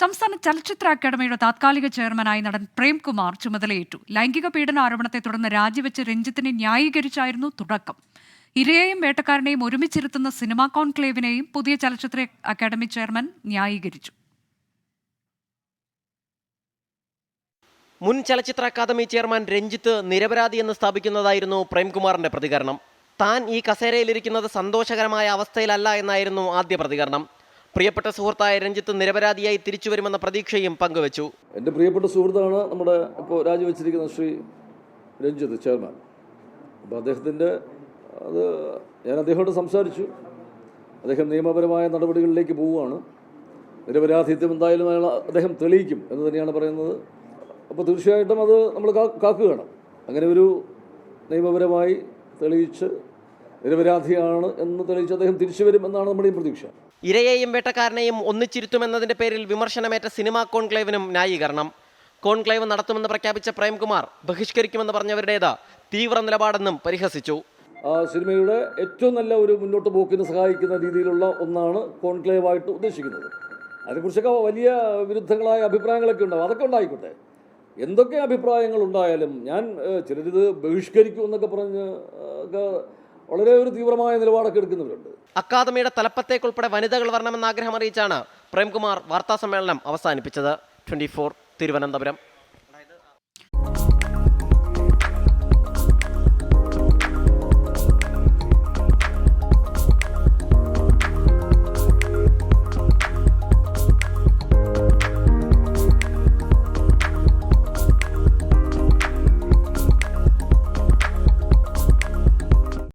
സംസ്ഥാന ചലച്ചിത്ര അക്കാദമിയുടെ താത്കാലിക ചെയർമാനായി നടൻ പ്രേംകുമാർ ചുമതലയേറ്റു. ലൈംഗിക പീഡന ആരോപണത്തെ തുടർന്ന് രാജിവെച്ച് രഞ്ജിത്തിനെ ന്യായീകരിച്ചായിരുന്നു തുടക്കം. ഇരയെയും വേട്ടക്കാരനെയും ഒരുമിച്ചിരുത്തുന്ന സിനിമാ കോൺക്ലേവിനെയും പുതിയ ചലച്ചിത്ര അക്കാദമി ചെയർമാൻ ന്യായീകരിച്ചു. മുൻ ചലച്ചിത്ര അക്കാദമി ചെയർമാൻ രഞ്ജിത്ത് നിരപരാധി എന്ന് സ്ഥാപിക്കുന്നതായിരുന്നു പ്രേംകുമാറിന്റെ പ്രതികരണം. താൻ ഈ കസേരയിലിരിക്കുന്നത് സന്തോഷകരമായ അവസ്ഥയിലല്ല എന്നായിരുന്നു ആദ്യ പ്രതികരണം. പ്രിയപ്പെട്ട സുഹൃത്തായ രഞ്ജിത്ത് നിരപരാധിയായി തിരിച്ചു വരുമെന്ന പ്രതീക്ഷയും പങ്കുവച്ചു. എന്റെ പ്രിയപ്പെട്ട സുഹൃത്താണ് നമ്മുടെ ഇപ്പോൾ രാജിവെച്ചിരിക്കുന്ന ശ്രീ രഞ്ജിത്ത് ചെയർമാൻ. അപ്പോൾ അദ്ദേഹത്തിന്റെ അത് ഞാൻ അദ്ദേഹത്തോട് സംസാരിച്ചു. അദ്ദേഹം നിയമപരമായ നടപടികളിലേക്ക് പോവുകയാണ്. നിരപരാധിത്വം എന്തായാലും അയാൾ അദ്ദേഹം തെളിയിക്കും എന്ന് തന്നെയാണ് പറയുന്നത്. അപ്പോൾ തീർച്ചയായിട്ടും അത് നമ്മൾ കാക്കുകയാണ്. അങ്ങനെ ഒരു നിയമപരമായി തെളിയിച്ച് നിരപരാധിയാണ് എന്ന് തെളിയിച്ച് അദ്ദേഹം തിരിച്ചു വരുമെന്നാണ് നമ്മുടെയും പ്രതീക്ഷ. ഇരയെയും വേട്ടക്കാരനെയും ഒന്നിച്ചിരുത്തുമെന്നതിന്റെ പേരിൽ വിമർശനമേറ്റ സിനിമാ കോൺക്ലേവിനും ന്യായീകരണം. കോൺക്ലേവ് നടത്തുമെന്ന് പ്രഖ്യാപിച്ച പ്രേംകുമാർ ബഹിഷ്കരിക്കുമെന്ന് പറഞ്ഞവരുടേത് തീവ്ര നിലപാടെന്നും പരിഹസിച്ചു. സിനിമയുടെ ഏറ്റവും നല്ല ഒരു മുന്നോട്ട് പോക്കിന് സഹായിക്കുന്ന രീതിയിലുള്ള ഒന്നാണ് കോൺക്ലേവായിട്ട് ഉദ്ദേശിക്കുന്നത്. അതിനെക്കുറിച്ചൊക്കെ വലിയ വിരുദ്ധങ്ങളായ അഭിപ്രായങ്ങളൊക്കെ ഉണ്ടാവും. അതൊക്കെ ഉണ്ടായിക്കോട്ടെ. എന്തൊക്കെ അഭിപ്രായങ്ങൾ ഉണ്ടായാലും ഞാൻ ചിലരിത് ബഹിഷ്കരിക്കും എന്നൊക്കെ പറഞ്ഞ് വളരെ ഒരു തീവ്രമായ നിലപാടൊക്കെ എടുക്കുന്നവരുണ്ട്. അക്കാദമിയുടെ തലപ്പത്തേക്കുൾപ്പെടെ വനിതകൾ വരണമെന്ന് ആഗ്രഹം അറിയിച്ചാണ് പ്രേംകുമാർ വാർത്താ സമ്മേളനം അവസാനിപ്പിച്ചത്. ട്വന്റി തിരുവനന്തപുരം.